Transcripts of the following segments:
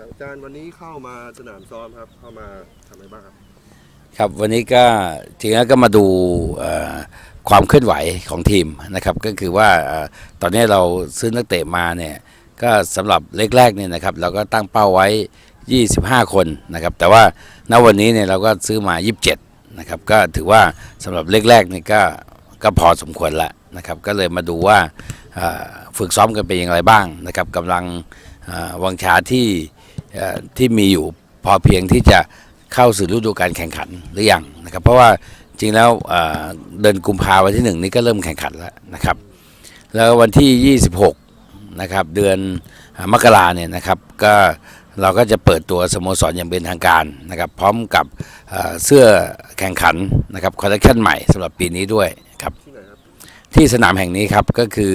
ครับอาจารย์วันนี้เข้ามาสนามซ้อมครับ เข้ามาทำอะไรบ้างครับ ครับวันนี้ก็จริงๆก็มาดูเอ่อความเคลื่อนไหวของทีมนะครับ ก็คือว่าเอ่อตอนนี้เราซื้อนักเตะมาเนี่ยก็สำหรับเล็กแรกเนี่ยนะครับ เราก็ตั้งเป้าไว้ 25 คนนะครับ แต่ว่าณวันนี้เนี่ยเราก็ซื้อมา 27 นะครับ ก็ถือว่าสำหรับเล็กแรกนี่ก็ก็พอสมควรละนะครับ ก็เลยมาดูว่าเอ่อฝึกซ้อมกันเป็นอย่างไรบ้างนะครับกำลังเอ่อวังชาที่ ที่มีอยู่พอเพียงที่จะเข้าสู่ฤดูการแข่งขันหรือยังนะครับ เพราะว่าจริงแล้วเดือนกุมภาวันที่หนึ่งนี้ก็เริ่มแข่งขันแล้วนะครับ แล้ววันที่ 26 นะครับ เดือนมกราเนี่ยนะครับก็เราก็จะเปิดตัวสโมสรอย่างเป็นทางการนะครับพร้อมกับเสื้อแข่งขันนะครับคอลเลคชันใหม่สำหรับปีนี้ด้วยครับที่สนามแห่งนี้ครับก็คือ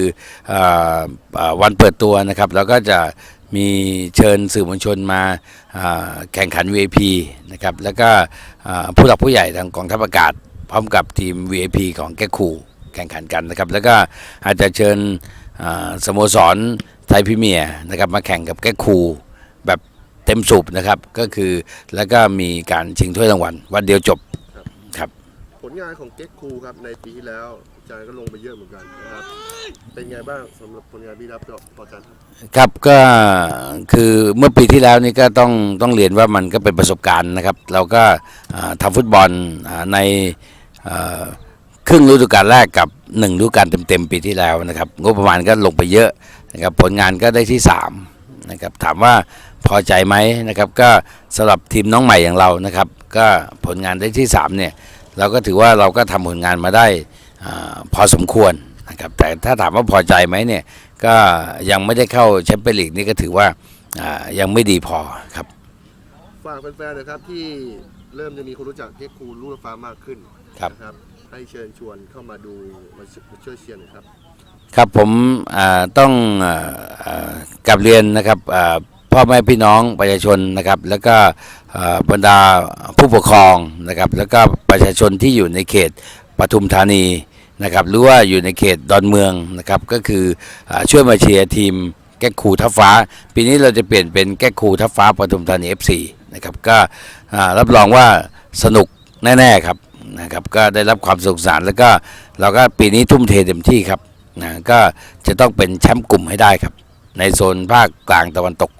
ออวันเปิดตัวนะครับแล้วก็จะ มีเชิญสื่อมวลชนมาแข่งขัน VIP นะครับแล้วก็ผู้หลักผู้ใหญ่ทางกองทัพอากาศ พร้อมกับทีม VIP ของแกคูแข่งขันกันนะครับแล้วก็อาจจะเชิญสโมสรไทยพรีเมียนะครับมาแข่งกับแกคูแบบเต็มสูบนะครับก็คือแล้วก็มีการชิงถ้วยรางวัลวันเดียวจบ งานของเก็กคูครับในปีที่แล้วอาจารย์ก็ลงไปเยอะเหมือนกันนะครับ เป็นไงบ้างสำหรับผลงานพี่รับต่ออาจารย์ครับครับก็คือเมื่อปีที่แล้วนี่ก็ต้องต้องเรียนว่ามันก็เป็นประสบการณ์นะครับ เราก็อ่าทำฟุตบอลในครึ่งฤดูกาลแรกกับหนึ่งฤดูกาลเต็มๆปีที่แล้วนะครับงบประมาณก็ลงไปเยอะนะครับผลงานก็ได้ที่3นะครับถามว่าพอใจไหมนะครับก็สำหรับทีมน้องใหม่อย่างเรานะครับ ก็ผลงานได้ที่3เนี่ย เราก็ถือว่าเราก็ทำผลงานมาได้อาพอสมควรนะครับแต่ถ้าถามว่าพอใจไหมเนี่ยก็ยังไม่ได้เข้าแชมเปี้ยนลีกนี่ก็ถือว่าอ่ายังไม่ดีพอครับฝากแฟนๆนะครับที่เริ่มจะมีคนรู้จักเก็กคูลูกฟ้ามากขึ้นครับนะครับให้เชิญชวนเข้ามาดูมาช่วยเชียร์หน่อยครับ ครับผมอ่าต้องอ่าอ่ากลับเรียนนะครับอ่า พ่อแม่พี่น้องประชาชนนะครับ แล้วก็บรรดาผู้ปกครองนะครับ แล้วก็ประชาชนที่อยู่ในเขตปทุมธานีนะครับ หรือว่าอยู่ในเขตดอนเมืองนะครับ ก็คืออช่วยมาเชียร์ทีมแก้คูทัพฟ้า ปีนี้เราจะเปลี่ยนเป็นแก้คูทัพฟ้าปทุมธานี FC นะครับ ก็รับรองว่าสนุกแน่ๆครับนะครับ ก็ได้รับความสนุขสนานแล้วก็เราก็ปีนี้ทุ่มเทเต็มที่ครับนะก็จะต้องเป็นแชมป์กลุ่มให้ได้ครับ ในโซนภาคกลางตะวันตก